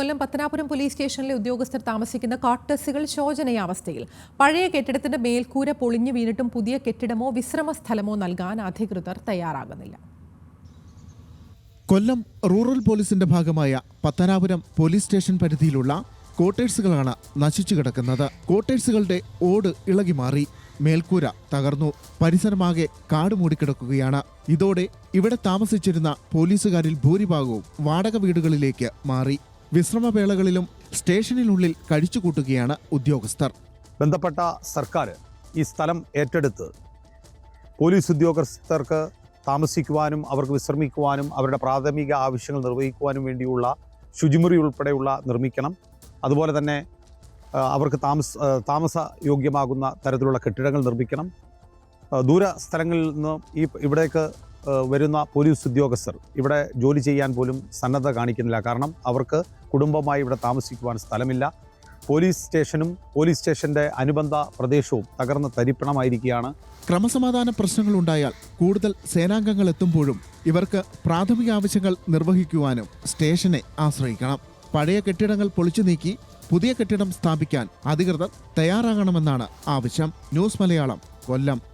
കൊല്ലം Pathanapuram police സ്റ്റേഷനിലെ ഉദ്യോഗസ്ഥർ താമസിക്കുന്ന ക്വാർട്ടേഴ്സുകൾ ശോചനീയാവസ്ഥയിൽ പഴയ കെട്ടിടത്തിന്റെ മേൽക്കൂര പൊളിഞ്ഞു വീണിട്ടും പുതിയ കെട്ടിടമോ വിശ്രമ സ്ഥലമോ നൽകാൻ അധികൃതർ തയ്യാറാകുന്നില്ല. കൊല്ലം റൂറൽ പോലീസിന്റെ ഭാഗമായ പത്തനാപുരം പോലീസ് സ്റ്റേഷൻ പരിധിയിലുള്ള കോട്ടേഴ്സുകളാണ് നശിച്ചു കിടക്കുന്നത്. കോട്ടേഴ്സുകളുടെ ഓട് ഇളകി മാറി. മേൽക്കൂര തകർന്നു. പരിസരമാകെ കാട് മൂടിക്കിടക്കുകയാണ്. ഇതോടെ ഇവിടെ താമസിച്ചിരുന്ന പോലീസുകാരിൽ ഭൂരിഭാഗവും വാടക വീടുകളിലേക്ക് മാറി. വിശ്രമവേളകളിലും സ്റ്റേഷനിനുള്ളിൽ കഴിച്ചുകൂട്ടുകയാണ് ഉദ്യോഗസ്ഥർ. ബന്ധപ്പെട്ട സർക്കാർ ഈ സ്ഥലം ഏറ്റെടുത്ത് പോലീസ് ഉദ്യോഗസ്ഥർക്ക് താമസിക്കുവാനും അവർക്ക് വിശ്രമിക്കുവാനും അവരുടെ പ്രാഥമിക ആവശ്യങ്ങൾ നിർവഹിക്കുവാനും വേണ്ടിയുള്ള ശുചിമുറി ഉൾപ്പെടെയുള്ള നിർമ്മിക്കണം. അതുപോലെ തന്നെ അവർക്ക് താമസ താമസ യോഗ്യമാകുന്ന തരത്തിലുള്ള കെട്ടിടങ്ങൾ നിർമ്മിക്കണം. ദൂര സ്ഥലങ്ങളിൽ നിന്ന് ഈ ഇവിടേക്ക് വരുന്ന പോലീസ് ഉദ്യോഗസ്ഥർ ഇവിടെ ജോലി ചെയ്യാൻ പോലും സന്നദ്ധ കാണിക്കുന്നില്ല. കാരണം അവർക്ക് കുടുംബമായി ഇവിടെ താമസിക്കുവാൻ സ്ഥലമില്ല. പോലീസ് സ്റ്റേഷനും പോലീസ് സ്റ്റേഷന്റെ അനുബന്ധ പ്രദേശവും തകർന്ന് തരിപ്പണമായിരിക്കുകയാണ്. ക്രമസമാധാന പ്രശ്നങ്ങൾ ഉണ്ടായാൽ കൂടുതൽ സേനാംഗങ്ങൾ എത്തുമ്പോഴും ഇവർക്ക് പ്രാഥമിക ആവശ്യങ്ങൾ നിർവഹിക്കുവാനും സ്റ്റേഷനെ ആശ്രയിക്കണം. പഴയ കെട്ടിടങ്ങൾ പൊളിച്ചു നീക്കി പുതിയ കെട്ടിടം സ്ഥാപിക്കാൻ അധികൃതർ തയ്യാറാകണമെന്നാണ് ആവശ്യം. ന്യൂസ് മലയാളം കൊല്ലം.